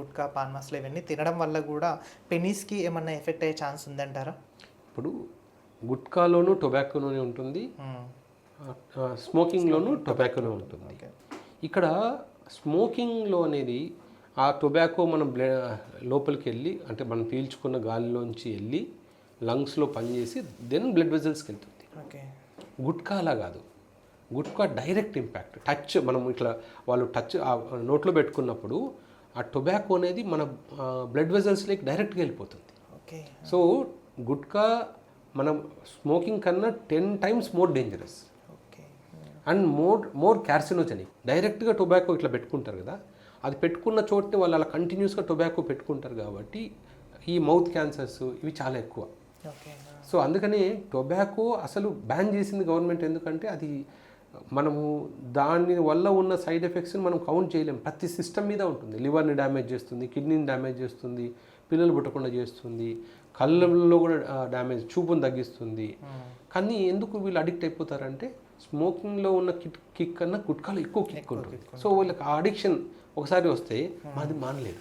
Gutka pan masala ఇవన్నీ తినడం వల్ల కూడా పెనీస్కి ఏమన్నా ఎఫెక్ట్ అయ్యే ఛాన్స్ ఉందంటారా? ఇప్పుడు గుట్కాలోను టొబాకోలోనే ఉంటుంది. స్మోకింగ్లోను టొబాకోలో ఉంటుంది. ఇక్కడ స్మోకింగ్లో అనేది ఆ టొబాకో మనం బ్ల లోపలికి వెళ్ళి అంటే మనం పీల్చుకున్న గాలిలోంచి వెళ్ళి లంగ్స్లో పనిచేసి దెన్ బ్లడ్ వెజల్స్కి వెళ్తుంది. ఓకే. గుట్కా అలా కాదు. గుట్కా డైరెక్ట్ ఇంపాక్ట్ టచ్ మనం ఇట్లా వాళ్ళు టచ్ నోట్లో పెట్టుకున్నప్పుడు ఆ టొబాకో అనేది మన బ్లడ్ వెజల్స్లోకి డైరెక్ట్గా వెళ్ళిపోతుంది. ఓకే. సో గుట్కా మనం స్మోకింగ్ కన్నా ten times more dangerous. Okay. And more more carcinogenic. డైరెక్ట్గా టొబాకో ఇట్లా పెట్టుకుంటారు కదా అది పెట్టుకున్న చోటని వాళ్ళు అలా కంటిన్యూస్గా టొబాకో పెట్టుకుంటారు కాబట్టి ఈ మౌత్ క్యాన్సర్స్ ఇవి చాలా ఎక్కువ. ఓకే. సో అందుకని టొబాకో అసలు బ్యాన్ చేసింది గవర్నమెంట్ ఎందుకంటే అది మనము దాని వల్ల ఉన్న సైడ్ ఎఫెక్ట్స్ని మనం కౌంట్ చేయలేం. ప్రతి సిస్టమ్ మీద ఉంటుంది. లివర్ని డ్యామేజ్ చేస్తుంది కిడ్నీని డ్యామేజ్ చేస్తుంది పిల్లలు పుట్టకుండా చేస్తుంది కళ్ళల్లో కూడా డ్యామేజ్ చూపును తగ్గిస్తుంది. కానీ ఎందుకు వీళ్ళు అడిక్ట్ అయిపోతారంటే స్మోకింగ్లో ఉన్న కిక్ కిక్ కన్నా గుట్కాలో ఎక్కువ కిక్ ఉంటుంది. సో వీళ్ళకి ఆ అడిక్షన్ ఒకసారి వస్తే మాది మానలేదు.